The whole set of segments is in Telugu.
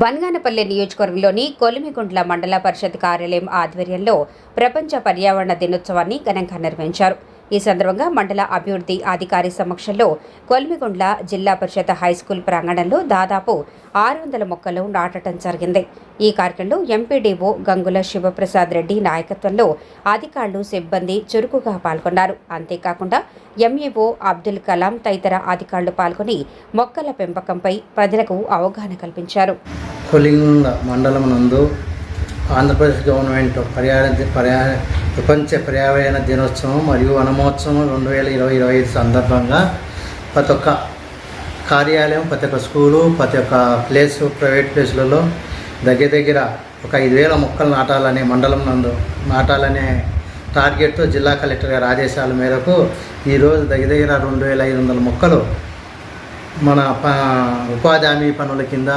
బన్గానపల్లి నియోజకవర్గంలోని కొలిమిగుండ్ల మండల పరిషత్ కార్యాలయం ఆధ్వర్యంలో ప్రపంచ పర్యావరణ దినోత్సవాన్ని ఘనంగా నిర్వహించారు. ఈ సందర్భంగా మండల అభివృద్ధి అధికారి సమక్షంలో కొల్మిగుండ్ల జిల్లా పరిషత్ హైస్కూల్ ప్రాంగణంలో దాదాపు ఆరు వందల మొక్కలు నాటడం జరిగింది. ఈ కార్యక్రమంలో ఎంపీడీఓ గంగుల శివప్రసాద్ రెడ్డి నాయకత్వంలో అధికారులు సిబ్బంది చురుకుగా పాల్గొన్నారు. అంతేకాకుండా ఎంఈఓ అబ్దుల్ కలాం తదితర అధికారులు పాల్గొని మొక్కల పెంపకంపై ప్రజలకు అవగాహన కల్పించారు. కొలింగ మండలం నందు ఆంధ్రప్రదేశ్ గవర్నమెంట్ పర్యావరణ పర్యావరణ ప్రపంచ పర్యావరణ దినోత్సవం మరియు వనమహోత్సవం రెండు వేల ఇరవై ఇరవై ఐదు సందర్భంగా ప్రతి ఒక్క కార్యాలయం ప్రతి ఒక్క స్కూలు ప్రతి ఒక్క ప్లేస్ ప్రైవేట్ ప్లేసులలో దగ్గర దగ్గర ఒక ఐదు వేల మొక్కలు నాటాలనే మండలం నందు నాటాలనే టార్గెట్తో జిల్లా కలెక్టర్ గారి ఆదేశాల మేరకు ఈరోజు దగ్గర దగ్గర రెండు వేల ఐదు వందల మొక్కలు మన ప ఉపాధి హామీ పనుల కింద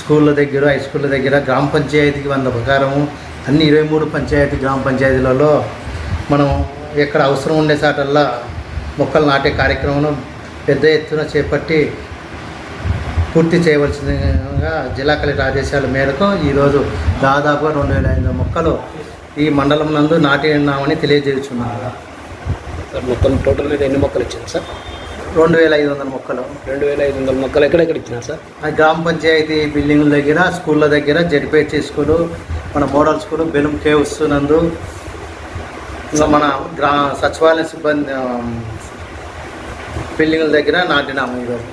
స్కూళ్ళ దగ్గర హై స్కూళ్ళ దగ్గర గ్రామ పంచాయతీకి వంద ప్రకారము అన్ని ఇరవై మూడు పంచాయతీ గ్రామ పంచాయతీలలో మనం ఎక్కడ అవసరం ఉండే చాటల్లా మొక్కలు నాటే కార్యక్రమం పెద్ద ఎత్తున చేపట్టి పూర్తి చేయవలసిందిగా జిల్లా కలెక్టర్ ఆదేశాల మేరకు ఈరోజు దాదాపుగా రెండు వేల ఐదు మొక్కలు ఈ మండలం నందు నాటి ఉన్నామని తెలియజేస్తున్నాను. సార్ మొత్తం టోటల్ మీద ఎన్ని మొక్కలు ఇచ్చారు సార్? రెండు వేల ఐదు వందల మొక్కలు. రెండు వేల ఐదు వందల మొక్కలు ఎక్కడెక్కడ ఇచ్చినారు సార్? ఆ గ్రామ పంచాయతీ బిల్డింగుల దగ్గర స్కూళ్ళ దగ్గర Z P H C school మన మోడల్ స్కూలు బెలూమ్ కేవ్స్ నందు మన గ్రా సచివాలయ సిబ్బంది బిల్డింగుల దగ్గర నాటినాము ఈరోజు